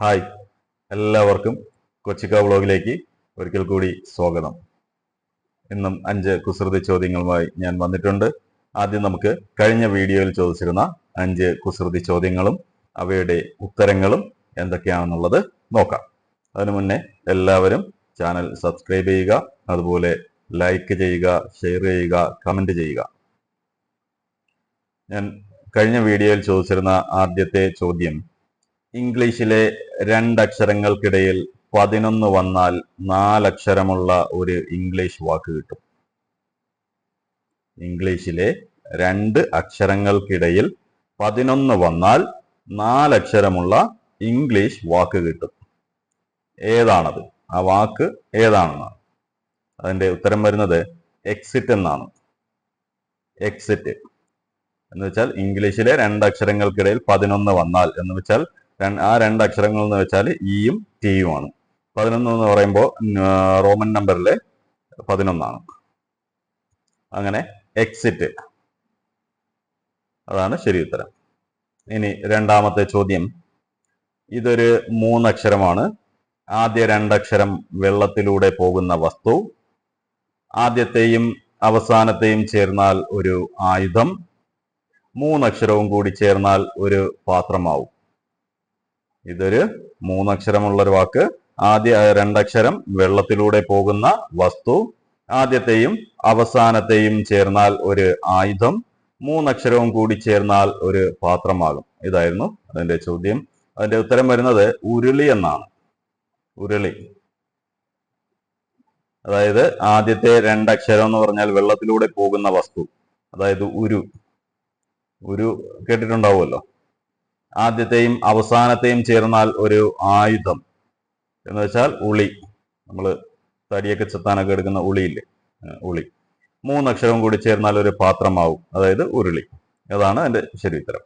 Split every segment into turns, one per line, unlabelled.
Hi. എല്ലാവർക്കും കൊച്ചിക്ക വ്ളോഗിലേക്ക് ഒരിക്കൽ കൂടി സ്വാഗതം. ഇന്നും അഞ്ച് കുസൃതി ചോദ്യങ്ങളുമായി ഞാൻ വന്നിട്ടുണ്ട്. ആദ്യം നമുക്ക് കഴിഞ്ഞ വീഡിയോയിൽ ചോദിച്ചിരുന്ന അഞ്ച് കുസൃതി ചോദ്യങ്ങളും അവയുടെ ഉത്തരങ്ങളും എന്തൊക്കെയാണെന്നുള്ളത് നോക്കാം. അതിനു മുന്നേ എല്ലാവരും ചാനൽ സബ്സ്ക്രൈബ് ചെയ്യുക അതുപോലെ ലൈക്ക് ചെയ്യുക ഷെയർ ചെയ്യുക കമന്റ് ചെയ്യുക. ഞാൻ കഴിഞ്ഞ വീഡിയോയിൽ ചോദിച്ചിരുന്ന ആദ്യത്തെ ചോദ്യം ഇംഗ്ലീഷിലെ രണ്ടക്ഷരങ്ങൾക്കിടയിൽ പതിനൊന്ന് വന്നാൽ നാലക്ഷരമുള്ള ഒരു ഇംഗ്ലീഷ് വാക്ക് കിട്ടും. ഇംഗ്ലീഷിലെ രണ്ട് അക്ഷരങ്ങൾക്കിടയിൽ പതിനൊന്ന് വന്നാൽ നാലക്ഷരമുള്ള ഇംഗ്ലീഷ് വാക്ക് കിട്ടും. ഏതാണത്? ആ വാക്ക് ഏതാണെന്നാണ്? അതിന്റെ ഉത്തരം വരുന്നത് എക്സിറ്റ് എന്നാണ്. എക്സിറ്റ് എന്ന് വെച്ചാൽ ഇംഗ്ലീഷിലെ രണ്ട് അക്ഷരങ്ങൾക്കിടയിൽ പതിനൊന്ന് വന്നാൽ എന്ന് വെച്ചാൽ ര- രണ്ട് അക്ഷരങ്ങൾ എന്ന് വെച്ചാൽ ഇയും ടിയുമാണ് പതിനൊന്ന് എന്ന് പറയുമ്പോൾ റോമൻ നമ്പറിലെ പതിനൊന്നാണ്. അങ്ങനെ എക്സിറ്റ് അതാണ് ശരി ഉത്തരം. ഇനി രണ്ടാമത്തെ ചോദ്യം. ഇതൊരു മൂന്നക്ഷരമാണ്. ആദ്യ രണ്ടക്ഷരം വെള്ളത്തിലൂടെ പോകുന്ന വസ്തു. ആദ്യത്തെയും അവസാനത്തെയും ചേർന്നാൽ ഒരു ആയുധം. മൂന്നക്ഷരവും കൂടി ചേർന്നാൽ ഒരു പാത്രമാവും. ഇതൊരു മൂന്നക്ഷരമുള്ള ഒരു വാക്ക്. ആദ്യ രണ്ടക്ഷരം വെള്ളത്തിലൂടെ പോകുന്ന വസ്തു. ആദ്യത്തെയും അവസാനത്തെയും ചേർന്നാൽ ഒരു ആയുധം. മൂന്നക്ഷരവും കൂടി ചേർന്നാൽ ഒരു പാത്രമാകും. ഇതായിരുന്നു അതിന്റെ ചോദ്യം. അതിന്റെ ഉത്തരം വരുന്നത് ഉരുളി എന്നാണ്. ഉരുളി. അതായത് ആദ്യത്തെ രണ്ടക്ഷരം എന്ന് പറഞ്ഞാൽ വെള്ളത്തിലൂടെ പോകുന്ന വസ്തു. അതായത് ഉരു. ഉരു കേട്ടിട്ടുണ്ടാവുമല്ലോ? ആദ്യത്തെയും അവസാനത്തെയും ചേർന്നാൽ ഒരു ആയുധം. എന്ന് വെച്ചാൽ ഉളി. നമ്മൾ തടിയൊക്കെ ചെത്താനൊക്കെ എടുക്കുന്ന ഉളിയില്ലേ? ഉളി. മൂന്നക്ഷരവും കൂടി ചേർന്നാൽ ഒരു പാത്രമാവും. അതായത് ഉരുളി. അതാണ് എന്റെ ശരി ഉത്തരം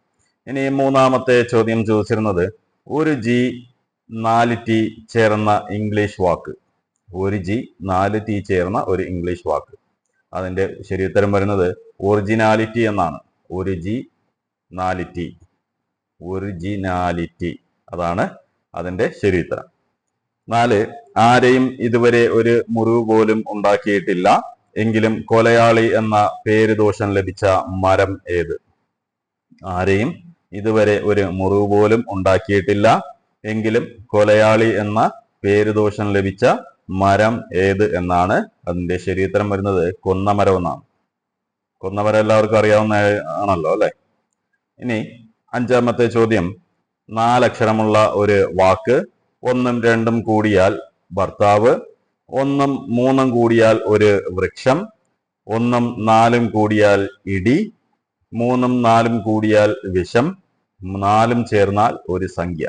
ഇനി മൂന്നാമത്തെ ചോദ്യം ചോദിച്ചിരുന്നത് ഒരു ജി നാല് ടി ചേർന്ന ഇംഗ്ലീഷ് വാക്ക്. ഒരു ജി നാല് ടി ചേർന്ന ഒരു ഇംഗ്ലീഷ് വാക്ക്. അതിന്റെ ഉത്തരം വരുന്നത് ഒറിജിനാലിറ്റി എന്നാണ്. ഒരു ജി നാല് ടി. ഒറിജിനാലിറ്റി. അതാണ് അതിന്റെ ശരീരം നാല് ആരെയും ഇതുവരെ ഒരു മുറിവ് പോലും ഉണ്ടാക്കിയിട്ടില്ല. എങ്കിലും കൊലയാളി എന്ന പേര് ദോഷം ലഭിച്ച മരം ഏത്? ആരെയും ഇതുവരെ ഒരു മുറിവ് പോലും ഉണ്ടാക്കിയിട്ടില്ല. എങ്കിലും കൊലയാളി എന്ന പേര് ദോഷം ലഭിച്ച മരം ഏത് എന്നാണ് അതിന്റെ ശരീരം വരുന്നത്. കൊന്നമരം എന്നാണ്. കൊന്നമരം എല്ലാവർക്കും അറിയാവുന്ന ആണല്ലോ അല്ലെ? ഇനി അഞ്ചാമത്തെ ചോദ്യം. നാലക്ഷരമുള്ള ഒരു വാക്ക് ഒന്നും രണ്ടും കൂടിയാൽ ഭർത്താവ് ഒന്നും മൂന്നും കൂടിയാൽ ഒരു വൃക്ഷം ഒന്നും നാലും കൂടിയാൽ ഇടി മൂന്നും നാലും കൂടിയാൽ വിഷം നാലും ചേർന്നാൽ ഒരു സംഖ്യ.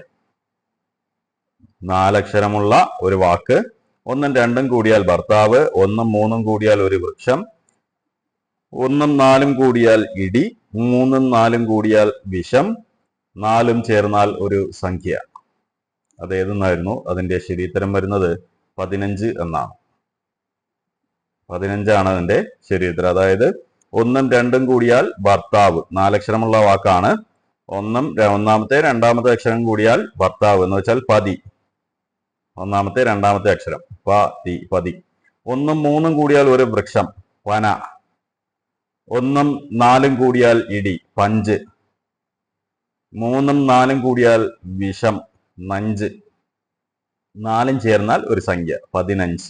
നാലക്ഷരമുള്ള ഒരു വാക്ക് ഒന്നും രണ്ടും കൂടിയാൽ ഭർത്താവ് ഒന്നും മൂന്നും കൂടിയാൽ ഒരു വൃക്ഷം ഒന്നും നാലും കൂടിയാൽ ഇടി മൂന്നും നാലും കൂടിയാൽ വിഷം നാലും ചേർന്നാൽ ഒരു സംഖ്യ. അതേതെന്നായിരുന്നു അതിന്റെ ശരിയുത്തരം വരുന്നത് പതിനഞ്ച് എന്നാണ്. പതിനഞ്ചാണ് അതിന്റെ ശരിയുത്തരം അതായത് ഒന്നും രണ്ടും കൂടിയാൽ ഭർത്താവ്. നാലക്ഷരമുള്ള വാക്കാണ്. ഒന്നും ഒന്നാമത്തെ രണ്ടാമത്തെ അക്ഷരം കൂടിയാൽ ഭർത്താവ് എന്ന് വെച്ചാൽ പതി. ഒന്നാമത്തെ രണ്ടാമത്തെ അക്ഷരം പതി പതി. ഒന്നും മൂന്നും കൂടിയാൽ ഒരു വൃക്ഷം പന ഒന്നും നാലും കൂടിയാൽ ഇടി പഞ്ച്. മൂന്നും നാലും കൂടിയാൽ വിഷം നഞ്ച്. നാലും ചേർന്നാൽ ഒരു സംഖ്യ പതിനഞ്ച്.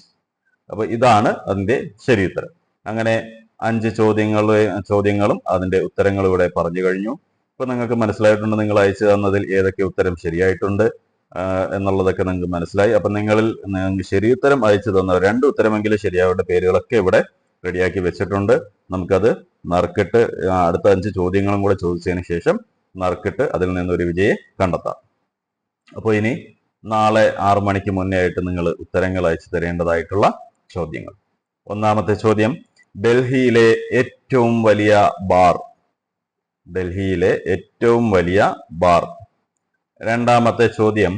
അപ്പൊ ഇതാണ് അതിന്റെ ശരിയുത്തരം. അങ്ങനെ അഞ്ച് ചോദ്യങ്ങൾ ചോദ്യങ്ങളും അതിന്റെ ഉത്തരങ്ങളും ഇവിടെ പറഞ്ഞു കഴിഞ്ഞു. ഇപ്പൊ നിങ്ങൾക്ക് മനസ്സിലായിട്ടുണ്ട് നിങ്ങൾ അയച്ചു തന്നതിൽ ഏതൊക്കെ ഉത്തരം ശരിയായിട്ടുണ്ട് എന്നുള്ളതൊക്കെ നിങ്ങൾക്ക് മനസ്സിലായി. അപ്പൊ നിങ്ങളിൽ ശരിയുത്തരം അയച്ചു തന്ന രണ്ട് ഉത്തരമെങ്കിലും ശരിയാവേണ്ട പേരുകളൊക്കെ ഇവിടെ റെഡിയാക്കി വെച്ചിട്ടുണ്ട്. നമുക്കത് നറുക്കിട്ട് അടുത്ത അഞ്ച് ചോദ്യങ്ങളും കൂടെ ചോദിച്ചതിന് ശേഷം നറുക്കിട്ട് അതിൽ നിന്നൊരു വിജയെ കണ്ടെത്താം. അപ്പോൾ ഇനി നാളെ ആറു മണിക്ക് മുന്നേ ആയിട്ട് നിങ്ങൾ ഉത്തരങ്ങൾ അയച്ചു തരേണ്ടതായിട്ടുള്ള ചോദ്യങ്ങൾ. ഒന്നാമത്തെ ചോദ്യം ഡൽഹിയിലെ ഏറ്റവും വലിയ ബാർ. ഡൽഹിയിലെ ഏറ്റവും വലിയ ബാർ. രണ്ടാമത്തെ ചോദ്യം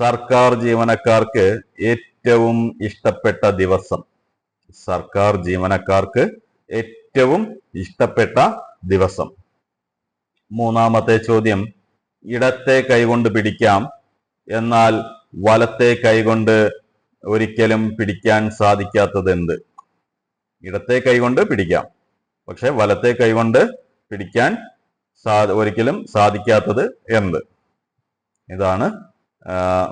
സർക്കാർ ജീവനക്കാർക്ക് ഏറ്റവും ഇഷ്ടപ്പെട്ട ദിവസം. സർക്കാർ ജീവനക്കാർക്ക് ഏറ്റവും ഇഷ്ടപ്പെട്ട ദിവസം. മൂന്നാമത്തെ ചോദ്യം ഇടത്തെ കൈകൊണ്ട് പിടിക്കാം. എന്നാൽ വലത്തെ കൈകൊണ്ട് ഒരിക്കലും പിടിക്കാൻ സാധിക്കാത്തത് എന്ത് ഇടത്തെ കൈകൊണ്ട് പിടിക്കാം. പക്ഷെ വലത്തെ കൈകൊണ്ട് പിടിക്കാൻ സാ ഒരിക്കലും സാധിക്കാത്തത് എന്ത്? ഇതാണ്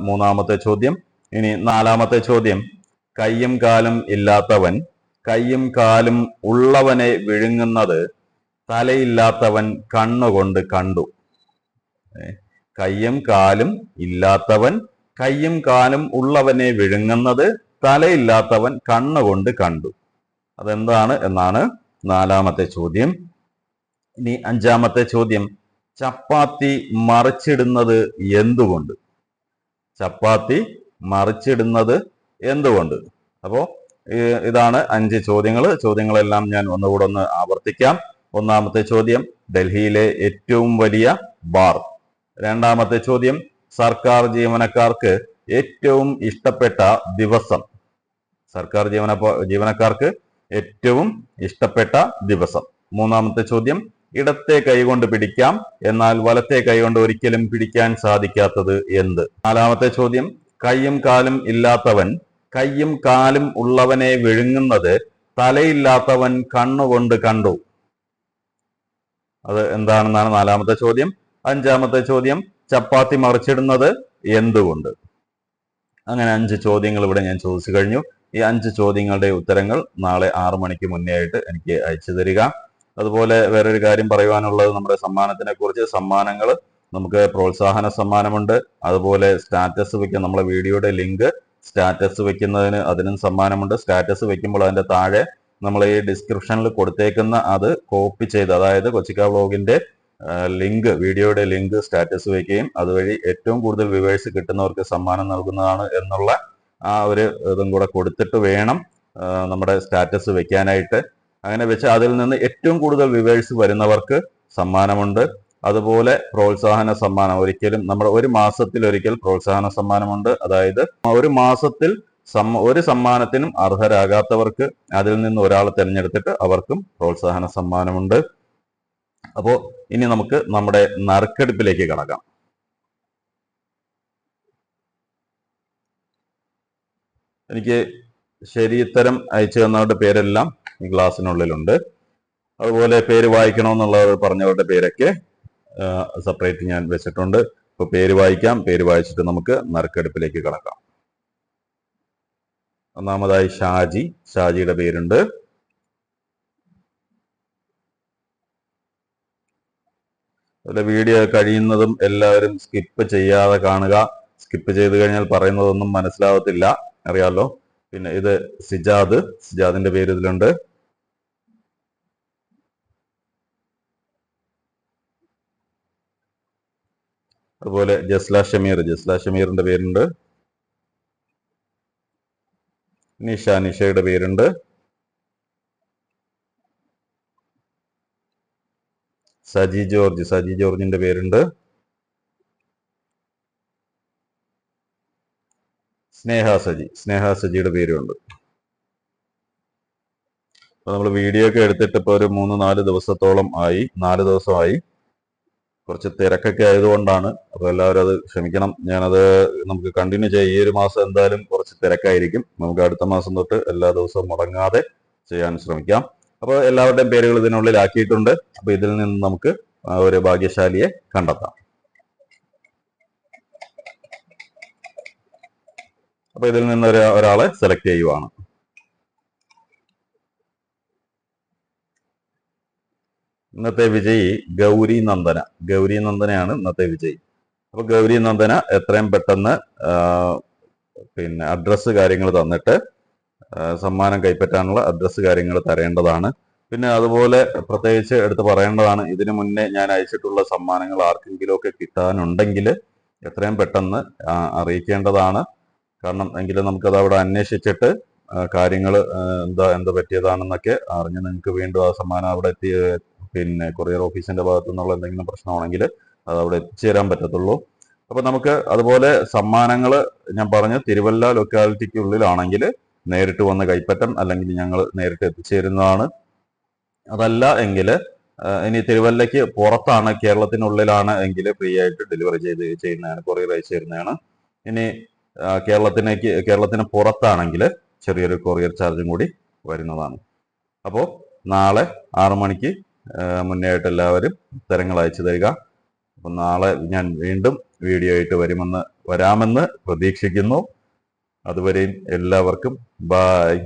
മൂന്നാമത്തെ ചോദ്യം. ഇനി നാലാമത്തെ ചോദ്യം. കയ്യും കാലും ഇല്ലാത്തവൻ കയ്യും കാലും ഉള്ളവനെ വിഴുങ്ങുന്നത് തലയില്ലാത്തവൻ കണ്ണുകൊണ്ട് കണ്ടു. കയ്യും കാലും ഇല്ലാത്തവൻ കയ്യും കാലും ഉള്ളവനെ വിഴുങ്ങുന്നത് തലയില്ലാത്തവൻ കണ്ണുകൊണ്ട് കണ്ടു. അതെന്താണ് എന്നാണ് നാലാമത്തെ ചോദ്യം. ഇനി അഞ്ചാമത്തെ ചോദ്യം. ചപ്പാത്തി മറിച്ചിടുന്നത് എന്തുകൊണ്ട്? ചപ്പാത്തി മറിച്ചിടുന്നത് എന്തുകൊണ്ട്? അപ്പോ ഇതാണ് അഞ്ച് ചോദ്യങ്ങൾ ചോദ്യങ്ങളെല്ലാം ഞാൻ ഒന്നുകൂടെ ഒന്ന് ആവർത്തിക്കാം. ഒന്നാമത്തെ ചോദ്യം ഡൽഹിയിലെ ഏറ്റവും വലിയ ബാർ. രണ്ടാമത്തെ ചോദ്യം സർക്കാർ ജീവനക്കാർക്ക് ഏറ്റവും ഇഷ്ടപ്പെട്ട ദിവസം. സർക്കാർ ജീവന ജീവനക്കാർക്ക് ഏറ്റവും ഇഷ്ടപ്പെട്ട ദിവസം. മൂന്നാമത്തെ ചോദ്യം ഇടത്തെ കൈകൊണ്ട് പിടിക്കാം. എന്നാൽ വലത്തെ കൈകൊണ്ട് ഒരിക്കലും പിടിക്കാൻ സാധിക്കാത്തത് എന്ത്? നാലാമത്തെ ചോദ്യം കൈയും കാലും ഇല്ലാത്തവൻ കയ്യും കാലും ഉള്ളവനെ വിഴുങ്ങുന്നത് തലയില്ലാത്തവൻ കണ്ണുകൊണ്ട് കണ്ടു. അത് എന്താണെന്നാണ് നാലാമത്തെ ചോദ്യം. അഞ്ചാമത്തെ ചോദ്യം ചപ്പാത്തി മറിച്ചിടുന്നത് എന്തുകൊണ്ട്? അങ്ങനെ അഞ്ച് ചോദ്യങ്ങൾ ഇവിടെ ഞാൻ ചോദിച്ചു കഴിഞ്ഞു. ഈ അഞ്ച് ചോദ്യങ്ങളുടെ ഉത്തരങ്ങൾ നാളെ ആറു മണിക്ക് മുന്നേ ആയിട്ട് എനിക്ക് അയച്ചു തരിക. അതുപോലെ വേറൊരു കാര്യം പറയുവാനുള്ളത് നമ്മുടെ സമ്മാനത്തിനെ കുറിച്ച് സമ്മാനങ്ങൾ. നമുക്ക് പ്രോത്സാഹന സമ്മാനമുണ്ട്. അതുപോലെ സ്റ്റാറ്റസ് വെക്കാൻ നമ്മളെ വീഡിയോയുടെ ലിങ്ക് സ്റ്റാറ്റസ് വെക്കുന്നതിന് അതിനും സമ്മാനമുണ്ട്. സ്റ്റാറ്റസ് വെക്കുമ്പോൾ അതിന്റെ താഴെ നമ്മൾ ഈ ഡിസ്ക്രിപ്ഷനിൽ കൊടുത്തേക്കുന്ന അത് കോപ്പി ചെയ്ത് അതായത് കൊച്ചിക്ക വ്ലോഗിന്റെ ലിങ്ക് വീഡിയോയുടെ ലിങ്ക് സ്റ്റാറ്റസ് വെക്കുകയും അതുവഴി ഏറ്റവും കൂടുതൽ വ്യൂവേഴ്സ് കിട്ടുന്നവർക്ക് സമ്മാനം നൽകുന്നതാണ് എന്നുള്ള ആ ഒരു ഇതും കൂടെ കൊടുത്തിട്ട് വേണം നമ്മുടെ സ്റ്റാറ്റസ് വെക്കാനായിട്ട്. അങ്ങനെ വെച്ച് അതിൽ നിന്ന് ഏറ്റവും കൂടുതൽ വ്യൂവേഴ്സ് വരുന്നവർക്ക് സമ്മാനമുണ്ട്. അതുപോലെ പ്രോത്സാഹന സമ്മാനം. ഒരിക്കലും നമ്മൾ ഒരു മാസത്തിൽ ഒരിക്കൽ പ്രോത്സാഹന സമ്മാനമുണ്ട്. അതായത് ഒരു മാസത്തിൽ ഒരു സമ്മാനത്തിനും അർഹരാകാത്തവർക്ക് അതിൽ നിന്ന് ഒരാളെ തിരഞ്ഞെടുത്തിട്ട് അവർക്കും പ്രോത്സാഹന സമ്മാനമുണ്ട്. അപ്പോ ഇനി നമുക്ക് നമ്മുടെ നറുക്കെടുപ്പിലേക്ക് കടക്കാം. എനിക്ക് ശരിത്തരം അയച്ചു തന്നവരുടെ പേരെല്ലാം ഈ ഗ്ലാസ്സിനുള്ളിലുണ്ട് അതുപോലെ പേര് വായിക്കണമെന്നുള്ളവർ പറഞ്ഞവരുടെ പേരൊക്കെ സെപ്പറേറ്റ് ഞാൻ വെച്ചിട്ടുണ്ട്. ഇപ്പൊ പേര് വായിക്കാം. പേര് വായിച്ചിട്ട് നമുക്ക് നറുക്കെടുപ്പിലേക്ക് കടക്കാം. ഒന്നാമതായി ഷാജി. ഷാജിയുടെ പേരുണ്ട്. അതുപോലെ വീഡിയോ കഴിയുന്നതും എല്ലാവരും സ്കിപ്പ് ചെയ്യാതെ കാണുക. സ്കിപ്പ് ചെയ്ത് കഴിഞ്ഞാൽ പറയുന്നതൊന്നും മനസ്സിലാവത്തില്ല. അറിയാലോ? പിന്നെ ഇത് സിജാദ്. സിജാദിന്റെ പേര് ഇതിലുണ്ട്. അതുപോലെ ജസ്ല ഷമീർ ജസ്ല ഷമീറിന്റെ പേരുണ്ട്. നിഷ നിഷയുടെ പേരുണ്ട്. സജി ജോർജ് സജി ജോർജിന്റെ പേരുണ്ട്. സ്നേഹ സജി സ്നേഹ സജിയുടെ പേരുണ്ട്. അപ്പൊ നമ്മൾ വീഡിയോ ഒക്കെ എടുത്തിട്ട് ഒരു മൂന്ന് നാല് ദിവസത്തോളം ആയി നാല് ദിവസമായി. കുറച്ച് തിരക്കൊക്കെ ആയതുകൊണ്ടാണ്. അപ്പൊ എല്ലാവരും അത് ക്ഷമിക്കണം. ഞാനത് നമുക്ക് കണ്ടിന്യൂ ചെയ്യാം. ഈ ഒരു മാസം എന്തായാലും കുറച്ച് തിരക്കായിരിക്കും. നമുക്ക് അടുത്ത മാസം തൊട്ട് എല്ലാ ദിവസവും മുടങ്ങാതെ ചെയ്യാൻ ശ്രമിക്കാം. അപ്പോൾ എല്ലാവരുടെയും പേരുകൾ ഇതിനുള്ളിൽ ആക്കിയിട്ടുണ്ട്. അപ്പൊ ഇതിൽ നിന്ന് നമുക്ക് ഒരു ഭാഗ്യശാലിയെ കണ്ടെത്താം. അപ്പൊ ഇതിൽ നിന്ന് ഒരു ഒരാളെ സെലക്ട് ചെയ്യുവാണ്. ഇന്നത്തെ വിജയി ഗൗരി നന്ദന. ഗൗരി നന്ദനയാണ് ഇന്നത്തെ വിജയി. അപ്പൊ ഗൗരി നന്ദന എത്രയും പെട്ടെന്ന് പിന്നെ അഡ്രസ്സ് കാര്യങ്ങൾ തന്നിട്ട് സമ്മാനം കൈപ്പറ്റാനുള്ള അഡ്രസ്സ് കാര്യങ്ങൾ തരേണ്ടതാണ്. പിന്നെ അതുപോലെ പ്രത്യേകിച്ച് എടുത്ത് പറയേണ്ടതാണ് ഇതിനു മുന്നേ ഞാൻ അയച്ചിട്ടുള്ള സമ്മാനങ്ങൾ ആർക്കെങ്കിലും ഒക്കെ കിട്ടാനുണ്ടെങ്കിൽ എത്രയും പെട്ടെന്ന് അറിയിക്കേണ്ടതാണ്. കാരണം എങ്കിലും നമുക്കത് അവിടെ അന്വേഷിച്ചിട്ട് കാര്യങ്ങൾ എന്താ എന്താ പറ്റിയതാണെന്നൊക്കെ അറിഞ്ഞ് നിങ്ങൾക്ക് വീണ്ടും ആ സമ്മാനം അവിടെ എത്തി പിന്നെ കൊറിയർ ഓഫീസിന്റെ ഭാഗത്തു നിന്നുള്ള എന്തെങ്കിലും പ്രശ്നമാണെങ്കിൽ അത് അവിടെ എത്തിച്ചേരാൻ പറ്റത്തുള്ളൂ. അപ്പൊ നമുക്ക് അതുപോലെ സമ്മാനങ്ങൾ ഞാൻ പറഞ്ഞ തിരുവല്ല ലൊക്കാലിറ്റിക്കുള്ളിലാണെങ്കിൽ നേരിട്ട് വന്ന് കൈപ്പറ്റം അല്ലെങ്കിൽ ഞങ്ങൾ നേരിട്ട് എത്തിച്ചേരുന്നതാണ്. അതല്ല എങ്കിൽ ഇനി തിരുവല്ലയ്ക്ക് പുറത്താണ് കേരളത്തിനുള്ളിലാണ് എങ്കിൽ ഫ്രീ ആയിട്ട് ഡെലിവറി ചെയ്ത് ചെയ്യുന്നതാണ് കൊറിയർ അയച്ചു തരുന്നതാണ്. ഇനി കേരളത്തിനേക്ക് കേരളത്തിന് പുറത്താണെങ്കിൽ ചെറിയൊരു കൊറിയർ ചാർജും കൂടി വരുന്നതാണ്. അപ്പോൾ നാളെ ആറു മണിക്ക് മുന്നേ ആയിട്ട് എല്ലാവരും ഉത്തരങ്ങൾ അയച്ചു തരിക. അപ്പം നാളെ ഞാൻ വീണ്ടും വീഡിയോ ആയിട്ട് വരുമെന്ന് വരാമെന്ന് പ്രതീക്ഷിക്കുന്നു. അതുവരെയും എല്ലാവർക്കും ബായ്